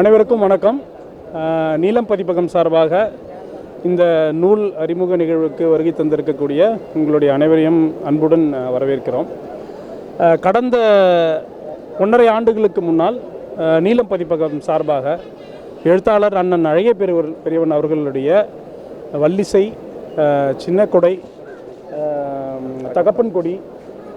அனைவருக்கும் வணக்கம். நீலம் பதிப்பகம் சார்பாக இந்த நூல் அறிமுக நிகழ்வுக்கு வருகை தந்திருக்கக்கூடிய உங்களுடைய அனைவரையும் அன்புடன் வரவேற்கிறோம். கடந்த ஒன்றரை ஆண்டுகளுக்கு முன்னால் நீலம் பதிப்பகம் சார்பாக எழுத்தாளர் அண்ணன் அழகிய பெரியவர் பெரியவன் அவர்களுடைய வல்லிசை சின்ன கொடை தகப்பன் கொடி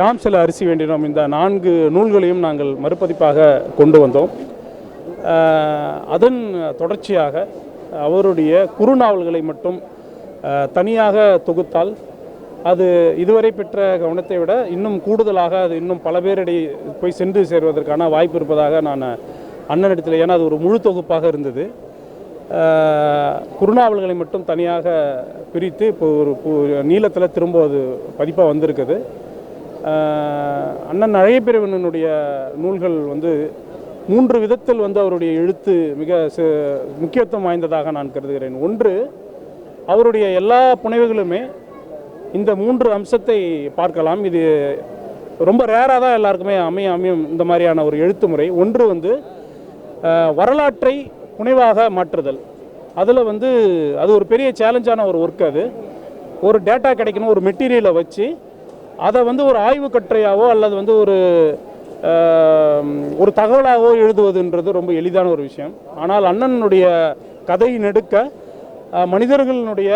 யாம் சில அரிசி வேண்டினோம். இந்த நான்கு நூல்களையும் நாங்கள் மறுபதிப்பாக கொண்டு வந்தோம். அதன் தொடர்ச்சியாக அவருடைய குறுநாவல்களை மட்டும் தனியாக தொகுத்தால் அது இதுவரை பெற்ற கவனத்தை விட இன்னும் கூடுதலாக அது இன்னும் பல பேரிடையே போய் சென்று சேர்வதற்கான வாய்ப்பு இருப்பதாக நான் அண்ணனிடத்தில் ஏன்னா அது ஒரு முழு தொகுப்பாக இருந்தது. குறுநாவல்களை மட்டும் தனியாக பிரித்து இப்போ ஒரு நீளத்தில் திரும்ப அது பதிப்பாக வந்திருக்குது. அண்ணன் அழகியப்பிரிவனுடைய நூல்கள் வந்து மூன்று விதத்தில் வந்து அவருடைய எழுத்து மிக ச- முக்கியத்துவம் வாய்ந்ததாக நான் கருதுகிறேன். ஒன்று அவருடைய எல்லா புனைவுகளுமே இந்த மூன்று அம்சத்தை பார்க்கலாம். இது ரொம்ப ரேராக தான் எல்லாருக்குமே அமைய அமையும் இந்த மாதிரியான ஒரு எழுத்து முறை. ஒன்று வந்து வரலாற்றை புனைவாக மாற்றுதல். அதில் வந்து அது ஒரு பெரிய சேலஞ்சான ஒரு ஒர்க் அது. ஒரு டேட்டா கிடைக்கணும் ஒரு மெட்டீரியலை வச்சு அதை வந்து ஒரு ஆய்வு கட்டுரையாவோ அல்லது வந்து ஒரு ஒரு தகவலாகவோ எழுதுவதுன்றது ரொம்ப எளிதான ஒரு விஷயம். ஆனால் அண்ணனுடைய கதை நெடுக்க மனிதர்களுடைய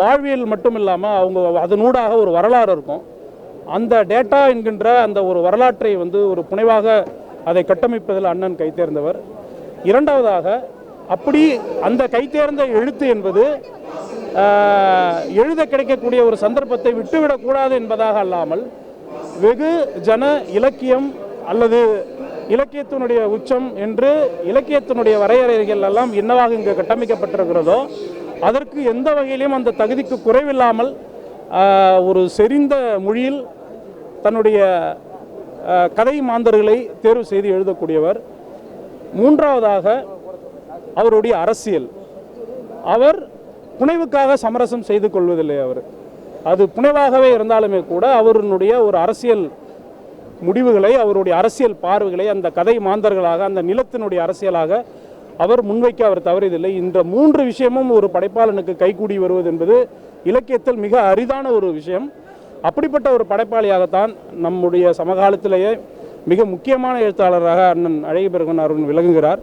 வாழ்வியல் மட்டும் இல்லாமல் அவங்க அதனூடாக ஒரு வரலாறு இருக்கும். அந்த டேட்டா என்கின்ற அந்த ஒரு வரலாற்றை வந்து ஒரு புனைவாக அதை கட்டமைப்பதில் அண்ணன் கைத்தேர்ந்தவர் இரண்டாவதாக அப்படி அந்த கைத்தேர்ந்த எழுத்து என்பது எழுத கிடைக்கக்கூடிய ஒரு சந்தர்ப்பத்தை விட்டுவிடக்கூடாது என்பதாக அல்லாமல் வெகு ஜன இலக்கியம் அல்லது இலக்கியத்தினுடைய உச்சம் என்று இலக்கியத்தினுடைய வரையறைகள் எல்லாம் என்னவாக இங்கு கட்டமைக்கப்பட்டிருக்கிறதோ அதற்கு எந்த வகையிலும் அந்த தகுதிக்கு குறைவில்லாமல் ஒரு செறிந்த மொழியில் தன்னுடைய கதை மாந்தர்களை தேர்வு செய்து எழுதக்கூடியவர். மூன்றாவதாக அவருடைய அரசியல். அவர் புனைவுக்காக சமரசம் செய்து கொள்வதில்லை அவர். அது புனைவாகவே இருந்தாலுமே கூட அவருடைய ஒரு அரசியல் முடிவுகளை அவருடைய அரசியல் பார்வைகளை அந்த கதை மாந்தர்களாக அந்த நிலத்தினுடைய அரசியலாக அவர் முன்வைக்க அவர் தவறியதில்லை. இந்த மூன்று விஷயமும் ஒரு படைப்பாளனுக்கு கைகூடி வருவது என்பது இலக்கியத்தில் மிக அரிதான ஒரு விஷயம். அப்படிப்பட்ட ஒரு படைப்பாளியாகத்தான் நம்முடைய சமகாலத்திலேயே மிக முக்கியமான எழுத்தாளராக அண்ணன் அழகிபெருகன் அருண் விளங்குகிறார்.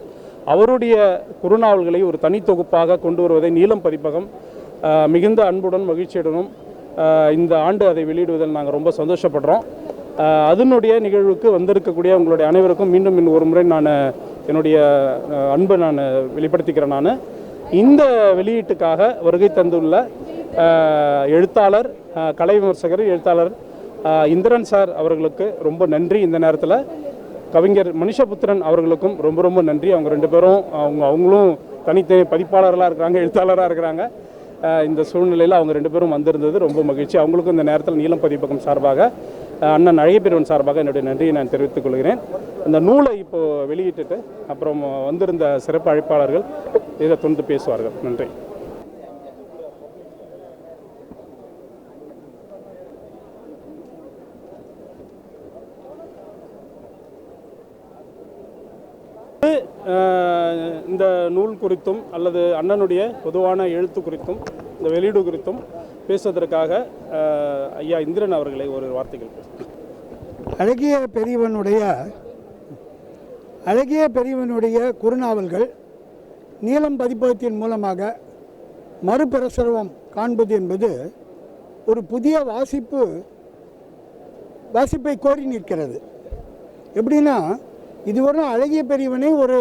அவருடைய குறுநாவல்களை ஒரு தனித்தொகுப்பாக கொண்டு வருவதை நீலம் பதிப்பகம் மிகுந்த அன்புடன் மகிழ்ச்சியுடனும் இந்த ஆண்டு அதை வெளியிடுவதில் நாங்கள் ரொம்ப சந்தோஷப்படுறோம். அதனுடைய நிகழ்வுக்கு வந்திருக்கக்கூடிய உங்களுடைய அனைவருக்கும் மீண்டும் இன்னும் ஒரு முறை நான் என்னுடைய அன்பை நான் வெளிப்படுத்திக்கிறேன் நான். இந்த வெளியீட்டுக்காக வருகை தந்துள்ள எழுத்தாளர் கலை விமர்சகர் எழுத்தாளர் இந்திரன் சார் அவர்களுக்கு ரொம்ப நன்றி இந்த நேரத்தில். கவிஞர் மனுஷபுத்திரன் அவர்களுக்கும் ரொம்ப ரொம்ப நன்றி. அவங்க ரெண்டு பேரும் அவங்க அவங்களும் தனித்தனி பதிப்பாளர்களாக இருக்கிறாங்க எழுத்தாளராக இருக்கிறாங்க. இந்த சூழ்நிலையில் அவங்க ரெண்டு பேரும் வந்திருந்தது ரொம்ப மகிழ்ச்சி. அவங்களுக்கும் இந்த நேரத்தில் நீளம் பதிப்பகம் சார்பாக அண்ணன் அழகிப்பிரிவன் சார்பாக என்னுடைய நன்றியை நான் தெரிவித்துக் கொள்கிறேன். அந்த நூலை இப்போ வெளியிட்டுட்டு அப்புறம் வந்திருந்த சிறப்பு அழைப்பாளர்கள் இதை தொண்டு பேசுவார்கள். நன்றி. Uh... இந்த நூல் குறித்தும் அல்லது அண்ணனுடைய பொதுவான எழுத்து குறித்தும் இந்த வெளியீடு குறித்தும் பேசுவதற்காக அஹ், ஐயா இந்திரன் அவர்களை ஒரு வார்த்தைகள் அழகிய பெரியவனுடைய அழகிய பெரியவனுடைய குறுநாவல்கள் நீளம் பதிப்பகத்தின் மூலமாக மறுபிரசுரவம் காண்பது என்பது ஒரு புதிய வாசிப்பு வாசிப்பை கோரி நிற்கிறது. எப்படின்னா இதுவரை அழகிய பெரியவனை ஒரு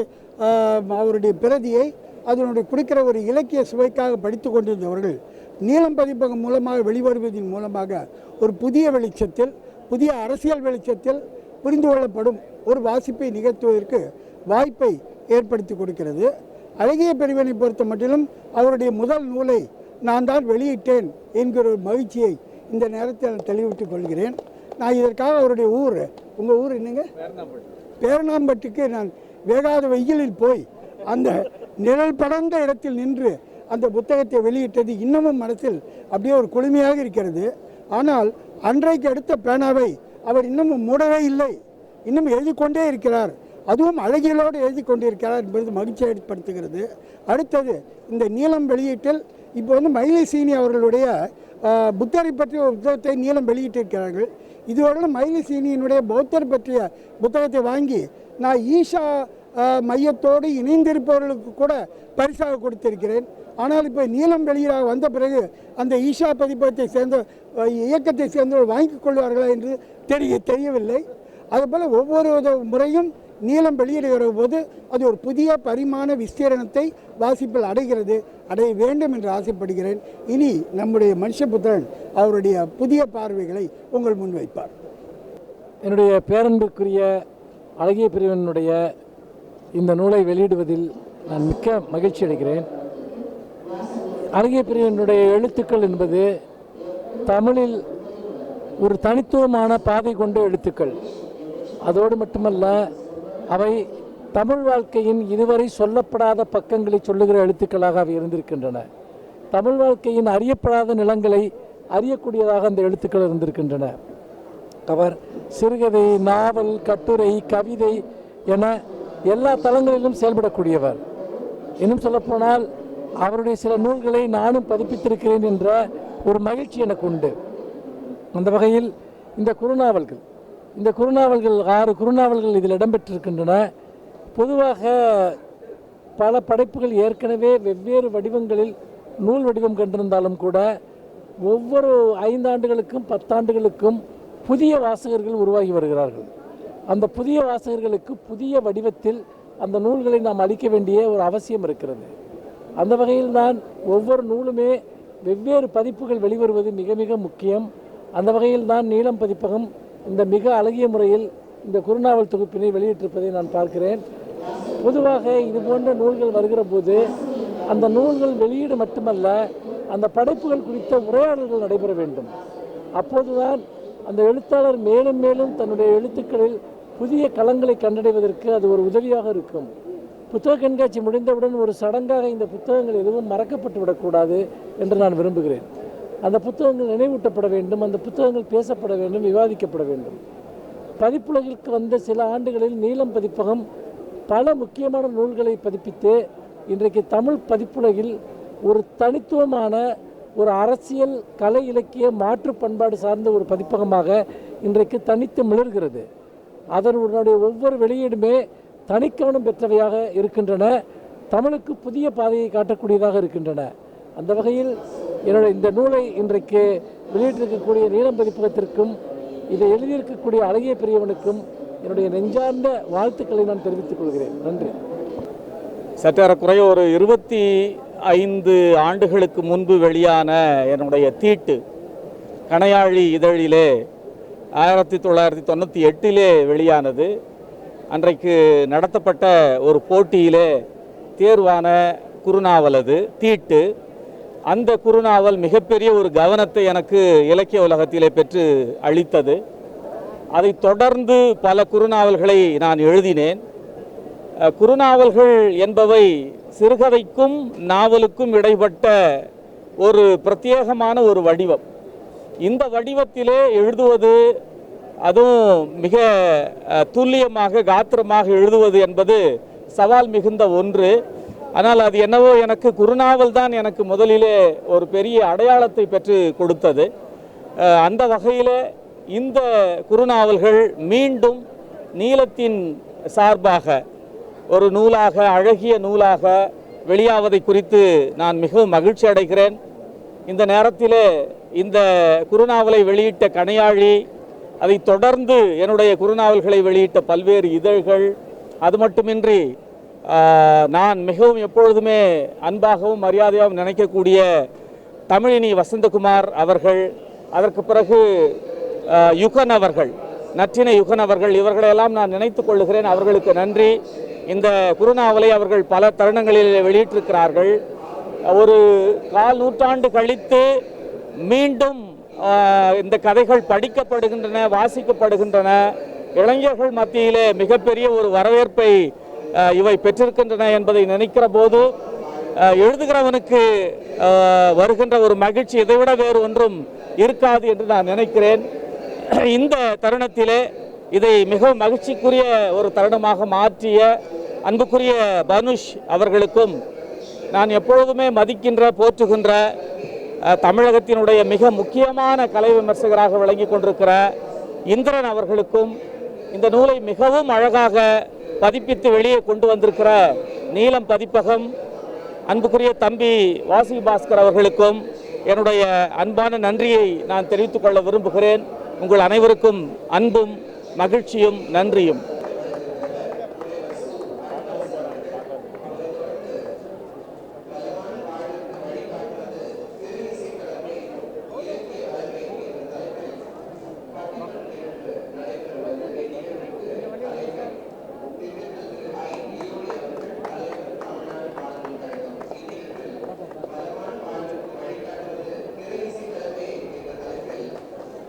அவருடைய பிரதியை அதனுடைய கொடுக்கிற ஒரு இலக்கிய சுவைக்காக படித்து கொண்டிருந்தவர்கள் நீலம் பதிப்பகம் மூலமாக வெளிவருவதன் மூலமாக ஒரு புதிய வெளிச்சத்தில் புதிய அரசியல் வெளிச்சத்தில் புரிந்து கொள்ளப்படும் ஒரு வாசிப்பை நிகழ்த்துவதற்கு வாய்ப்பை ஏற்படுத்தி கொடுக்கிறது. அழகிய பெரியவனை பொறுத்த மட்டிலும் அவருடைய முதல் நூலை நான் தான் வெளியிட்டேன் என்கிற ஒரு மகிழ்ச்சியை இந்த நேரத்தில் நான் தெளிவிட்டுக் கொள்கிறேன். நான் இதற்காக அவருடைய ஊர் உங்கள் ஊர் என்னங்க? பேரணாம்பட்டுக்கு நான் வேகாத வெயிலில் போய் அந்த நிழல் படர்ந்த இடத்தில் நின்று அந்த புத்தகத்தை வெளியிட்டது இன்னமும் மனசில் அப்படியே ஒரு குளுமையாக இருக்கிறது. ஆனால் அன்றைக்கு எடுத்த பேனாவை அவர் இன்னமும் மூடவே இல்லை. இன்னும் எழுதி கொண்டே இருக்கிறார். அதுவும் அழகியலோடு எழுதி கொண்டிருக்கிறார் என்பது மகிழ்ச்சி ஏற்படுத்துகிறது. அடுத்தது இந்த நீளம் வெளியீட்டில் இப்போ வந்து மயிலை சீனி அவர்களுடைய புத்தரை பற்றிய ஒரு புத்தகத்தை நீளம் வெளியிட்டிருக்கிறார்கள். இதுவரையிலும் மயிலசீனியினுடைய பௌத்தர் பற்றிய புத்தகத்தை வாங்கி நான் ஈஷா மையத்தோடு இணைந்திருப்பவர்களுக்கு கூட பரிசாக கொடுத்திருக்கிறேன். ஆனால் இப்போ நீளம் வெளியீடாக வந்த பிறகு அந்த ஈஷா பதிப்பகத்தை சேர்ந்த இயக்கத்தை சேர்ந்தவர்கள் வாங்கிக் கொள்வார்களா என்று தெரிய தெரியவில்லை. அதுபோல் ஒவ்வொரு முறையும் நீளம் வெளியிடுகிற போது அது ஒரு புதிய பரிமாண விஸ்தீரணத்தை வாசிப்பில் அடைகிறது. அடைய வேண்டும் என்று ஆசைப்படுகிறேன். இனி நம்முடைய மனுஷபுத்திரன் அவருடைய புதிய பார்வைகளை உங்கள் முன்வைப்பார் என்னுடைய பேரன்புக்குரிய அழகிய பிரிவனுடைய இந்த நூலை வெளியிடுவதில் நான் மிக்க மகிழ்ச்சி அடைகிறேன். அழகிய பிரிவனுடைய எழுத்துக்கள் என்பது தமிழில் ஒரு தனித்துவமான பாதை கொண்ட எழுத்துக்கள். அதோடு மட்டுமல்ல அவை தமிழ் வாழ்க்கையின் இதுவரை சொல்லப்படாத பக்கங்களை சொல்லுகிற எழுத்துக்களாக அவை இருந்திருக்கின்றன. தமிழ் வாழ்க்கையின் அறியப்படாத நிலங்களை அறியக்கூடியதாக அந்த எழுத்துக்கள் இருந்திருக்கின்றன. அவர் சிறுகதை நாவல் கட்டுரை கவிதை என எல்லா தளங்களிலும் செயல்படக்கூடியவர். இன்னும் சொல்லப்போனால் அவருடைய சில நூல்களை நானும் பதிப்பித்திருக்கிறேன் என்ற ஒரு மகிழ்ச்சி எனக்கு உண்டு. அந்த வகையில் இந்த குறுநாவல்கள் இந்த குறுநாவல்கள் ஆறு குறுநாவல்கள் இதில் இடம்பெற்றிருக்கின்றன. பொதுவாக பல படைப்புகள் ஏற்கனவே வெவ்வேறு வடிவங்களில் நூல் வடிவம் கண்டிருந்தாலும் கூட ஒவ்வொரு ஐந்தாண்டுகளுக்கும் பத்தாண்டுகளுக்கும் புதிய வாசகர்கள் உருவாகி வருகிறார்கள். அந்த புதிய வாசகர்களுக்கு புதிய வடிவத்தில் அந்த நூல்களை நாம் அளிக்க வேண்டிய ஒரு அவசியம் இருக்கிறது. அந்த வகையில் தான் ஒவ்வொரு நூலுமே வெவ்வேறு பதிப்புகள் வெளிவருவது மிக மிக முக்கியம். அந்த வகையில் தான் நீளம் பதிப்பகம் இந்த மிக அழகிய முறையில் இந்த குறுநாவல் தொகுப்பினை வெளியிட்டிருப்பதை நான் பார்க்கிறேன். பொதுவாக இது போன்ற நூல்கள் வருகிற போது அந்த நூல்கள் வெளியீடு மட்டுமல்ல அந்த படைப்புகள் குறித்த உரையாடல்கள் நடைபெற வேண்டும். அப்போதுதான் அந்த எழுத்தாளர் மேலும் மேலும் தன்னுடைய எழுத்துக்களில் புதிய களங்களை கண்டடைவதற்கு அது ஒரு உதவியாக இருக்கும். புத்தக கண்காட்சி முடிந்தவுடன் ஒரு சடங்காக இந்த புத்தகங்கள் எதுவும் மறக்கப்பட்டு விடக்கூடாது என்று நான் விரும்புகிறேன். அந்த புத்தகங்கள் நினைவூட்டப்பட வேண்டும் அந்த புத்தகங்கள் பேசப்பட வேண்டும் விவாதிக்கப்பட வேண்டும். பதிப்புலகிற்கு வந்த சில ஆண்டுகளில் நீலம் பதிப்பகம் பல முக்கியமான நூல்களை பதிப்பித்து இன்றைக்கு தமிழ் பதிப்புலகில் ஒரு தனித்துவமான ஒரு அரசியல் கலை இலக்கிய மாற்று பண்பாடு சார்ந்த ஒரு பதிப்பகமாக இன்றைக்கு தனித்து மிளர்கிறது. அதனுடைய ஒவ்வொரு வெளியீடுமே தனிக்கவனம் பெற்றவையாக இருக்கின்றன. தமிழுக்கு புதிய பாதையை காட்டக்கூடியதாக இருக்கின்றன. அந்த வகையில் என்னுடைய இந்த நூலை இன்றைக்கு வெளியிட்டிருக்கக்கூடிய நீளம் பதிப்பகத்திற்கும் இதை எழுதியிருக்கக்கூடிய அழகிய பெரியவனுக்கும் என்னுடைய நெஞ்சார்ந்த வாழ்த்துக்களை நான் தெரிவித்துக் கொள்கிறேன். நன்றி. சற்றேறக்குறைய ஒரு இருபத்தி ஐந்து ஆண்டுகளுக்கு முன்பு வெளியான என்னுடைய தீட்டு கணையாழி இதழிலே ஆயிரத்தி தொள்ளாயிரத்தி தொண்ணூற்றி எட்டிலே வெளியானது. அன்றைக்கு நடத்தப்பட்ட ஒரு போட்டியிலே தேர்வான குறுநாவலது தீட்டு. அந்த குறுநாவல் மிகப்பெரிய ஒரு கவனத்தை எனக்கு இலக்கிய உலகத்திலே பெற்று அளித்தது. அதைத் தொடர்ந்து பல குறுநாவல்களை நான் எழுதினேன். குறுநாவல்கள் என்பவை சிறுகதைக்கும் நாவலுக்கும் இடைப்பட்ட ஒரு பிரத்யேகமான ஒரு வடிவம். இந்த வடிவத்திலே எழுதுவது அதுவும் மிக துல்லியமாக காத்திரமாக எழுதுவது என்பது சவால் மிகுந்த ஒன்று. ஆனால் அது என்னவோ எனக்கு குறுநாவல் தான் எனக்கு முதலிலே ஒரு பெரிய அடையாளத்தை பெற்று கொடுத்தது. அந்த வகையில் இந்த குறுநாவல்கள் மீண்டும் நீலத்தின் சார்பாக ஒரு நூலாக அழகிய நூலாக வெளியாவதை குறித்து நான் மிகவும் மகிழ்ச்சி அடைகிறேன். இந்த நேரத்திலே இந்த குறுநாவலை வெளியிட்ட கணையாழி அதை தொடர்ந்து என்னுடைய குறுநாவல்களை வெளியிட்ட பல்வேறு இதழ்கள் அது மட்டுமின்றி நான் மிகவும் எப்பொழுதுமே அன்பாகவும் மரியாதையாகவும் நினைக்கக்கூடிய தமிழினி வசந்தகுமார் அவர்கள் அதற்கு பிறகு யுகன் அவர்கள் நற்றின யுகன் அவர்கள் இவர்களையெல்லாம் நான் நினைத்துக் கொள்ளுகிறேன். அவர்களுக்கு நன்றி. இந்த குருநாவலை அவர்கள் பல தருணங்களில் வெளியிட்டிருக்கிறார்கள். ஒரு கால் நூற்றாண்டு கழித்து மீண்டும் இந்த கதைகள் படிக்கப்படுகின்றன வாசிக்கப்படுகின்றன. இளைஞர்கள் மத்தியிலே மிகப்பெரிய ஒரு வரவேற்பை இவை பெற்றிருக்கின்றன என்பதை நினைக்கிற போது எழுதுகிறவனுக்கு வருகின்ற ஒரு மகிழ்ச்சி இதைவிட வேறு ஒன்றும் இருக்காது என்று நான் நினைக்கிறேன். இந்த தருணத்திலே இதை மிகவும் மகிழ்ச்சிக்குரிய ஒரு தருணமாக மாற்றிய அன்புக்குரிய பனுஷ் அவர்களுக்கும் நான் எப்பொழுதுமே மதிக்கின்ற போற்றுகின்ற தமிழகத்தினுடைய மிக முக்கியமான கலை விமர்சகராக விளங்கி கொண்டிருக்கிற இந்திரன் அவர்களுக்கும் இந்த நூலை மிகவும் அழகாக பதிப்பித்து வெளியே கொண்டு வந்திருக்கிற நீலம் பதிப்பகம் அன்புக்குரிய தம்பி வாசி பாஸ்கர் அவர்களுக்கும் என்னுடைய அன்பான நன்றியை நான் தெரிவித்துக் கொள்ள விரும்புகிறேன். உங்கள் அனைவருக்கும் அன்பும் மகிழ்ச்சியும் நன்றியும்.